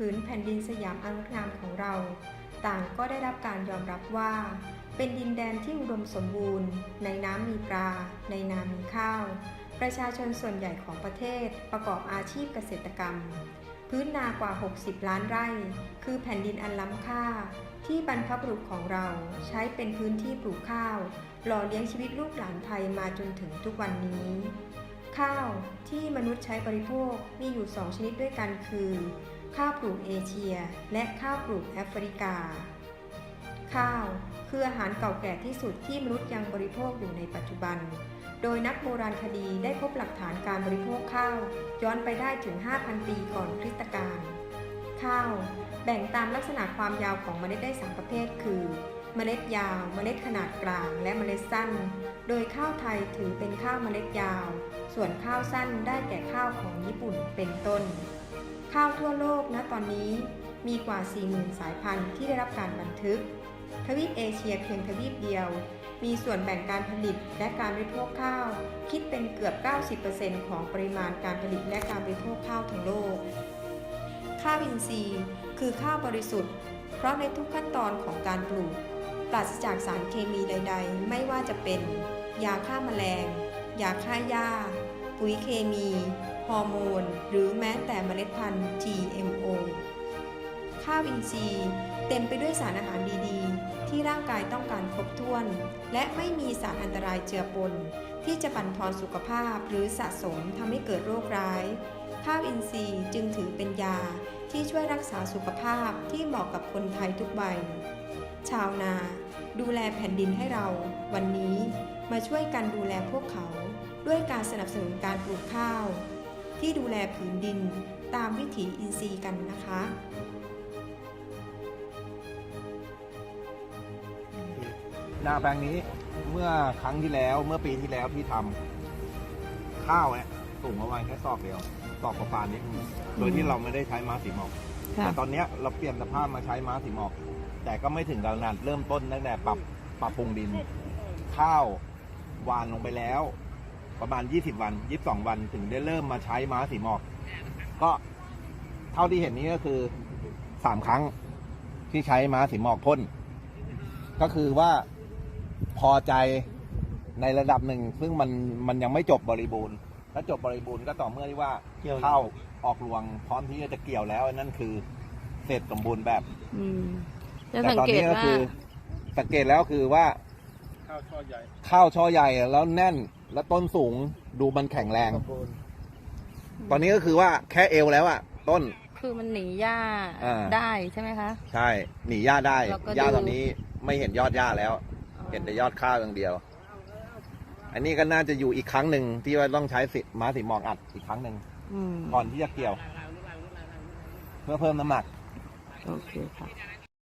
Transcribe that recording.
ผืนแผ่นดินสยามอันงดงามของเรา ต่างก็ได้รับการยอมรับว่า เป็นดินแดนที่อุดมสมบูรณ์ ในน้ำมีปลา ในนามีข้าว ประชาชนส่วนใหญ่ของประเทศประกอบอาชีพเกษตรกรรม พื้นนากว่า 60 ล้านไร่ คือแผ่นดินอันล้ำค่า ที่บรรพบุรุษของเราใช้เป็นพื้นที่ปลูกข้าว หล่อเลี้ยงชีวิตลูกหลานไทยมาจนถึงทุกวันนี้ข้าวที่มนุษย์ใช้บริโภคมีอยู่ 2 ชนิดด้วยกันคือ ข้าวปลูกเอเชีย และข้าวปลูกแอฟริกา ข้าวคืออาหารเก่าแก่ที่สุดที่มนุษย์ยังบริโภคอยู่ในปัจจุบัน โดยนักโบราณคดีได้พบหลักฐานการบริโภคข้าว ย้อนไปได้ถึง 5,000 ปีก่อนคริสตกาล ข้าวแบ่งตามลักษณะความยาวของเมล็ดได้3ประเภท คือ เมล็ดยาว เมล็ดขนาดกลาง และเมล็ดสั้น โดยข้าวไทยถือเป็นข้าวเมล็ดยาว ส่วนข้าวสั้นได้แก่ข้าวของญี่ปุ่นเป็นต้น ข้าวทั่วโลกณตอนนี้มีกว่า 40,000 สายพันธุ์ที่ได้รับการบันทึก ทวีปเอเชียเพียงทวีปเดียว มีส่วนแบ่งการผลิตและการบริโภคข้าว คิดเป็นเกือบ 90%ของปริมาณการผลิตและการบริโภคข้าวทั้งโลก ข้าวอินทรีย์คือข้าวบริสุทธิ์ เพราะในทุกขั้นตอนของการปลูกปราศจากสารเคมีใด ๆ ไม่ว่าจะเป็น ยาฆ่าแมลง ยาฆ่าหญ้า ปุ๋ยเคมี ฮอร์โมน หรือแม้แต่เมล็ดพันธุ์ GMO ข้าวอินทรีย์เต็มไปด้วยสารอาหารดีๆ ที่ร่างกายต้องการครบถ้วน และไม่มีสารอันตรายเจือปน ที่จะบั่นทอนสุขภาพหรือสะสมทำให้เกิดโรคร้าย ข้าวอินทรีย์จึงถือเป็นยาที่ช่วยรักษาสุขภาพที่เหมาะกับคนไทยทุกวัย ชาวนา ดูแลแผ่นดินให้เรา วันนี้มาช่วยกันดูแลพวกเขา ด้วยการสนับสนุนการปลูกข้าว ที่ดูแลผืนดินตามวิถีอินทรีย์กันนะคะนาแปลงนี้เมื่อครั้งที่แล้วเมื่อปีที่แล้วที่ทำข้าวเนี่ยสูงประมาณแค่ซอกเดียวซอกประปานนิดนึงโดยที่เราไม่ได้ใช้ม้าสีหมอก แต่ตอนเนี้ยเราเปลี่ยนสภาพมาใช้ม้าสีหมอก แต่ก็ไม่ถึงกับขนาดเริ่มต้นตั้งแต่ปรับปรับปรุงดิน ข้าวหวานลงไปแล้ว ประมาณ 20 วัน 22 วันถึงได้เริ่มมาใช้ม้าสีหมอก ก็เท่าที่เห็นนี้ก็คือสามครั้งที่ใช้ม้าสีหมอกพ่นก็คือว่าพอใจในระดับหนึ่ง ซึ่งมันมันยังไม่จบบริบูรณ์ถ้าจบบริบูรณ์ก็ต่อเมื่อที่ว่าเกี่ยวเข้าออกรวงพร้อมที่จะเกี่ยวแล้วนั่นคือ เสร็จสมบูรณ์แบบ อืม จะแต่สังตอนเกตนี้ก็ว่า คือ สังเกตแล้วคือว่าข้าวช่อใหญ่ข้าวช่อใหญ่แล้วแน่นแล้วต้นสูงดูมันแข็งแรงสมบูรณ์ตอนนี้ก็คือว่าแค่เอวแล้วอะต้น คือมันหนีหญ้าอ่า ได้ใช่ไหมคะ ใช่หนีหญ้าได้แล้วก็หญ้าดูตอนนี้ไม่เห็นยอดหญ้าแล้ว เห็นแต่ยอดข้าวอย่างเดียว อันนี้ก็น่าจะอยู่อีกครั้งหนึ่งที่ว่าต้องใช้สิม้าสีหมอกอัดอีกครั้งหนึ่งอืมก่อนที่จะเกี่ยว เพื่อเพิ่มน้ำหนัก โอเคค่ะ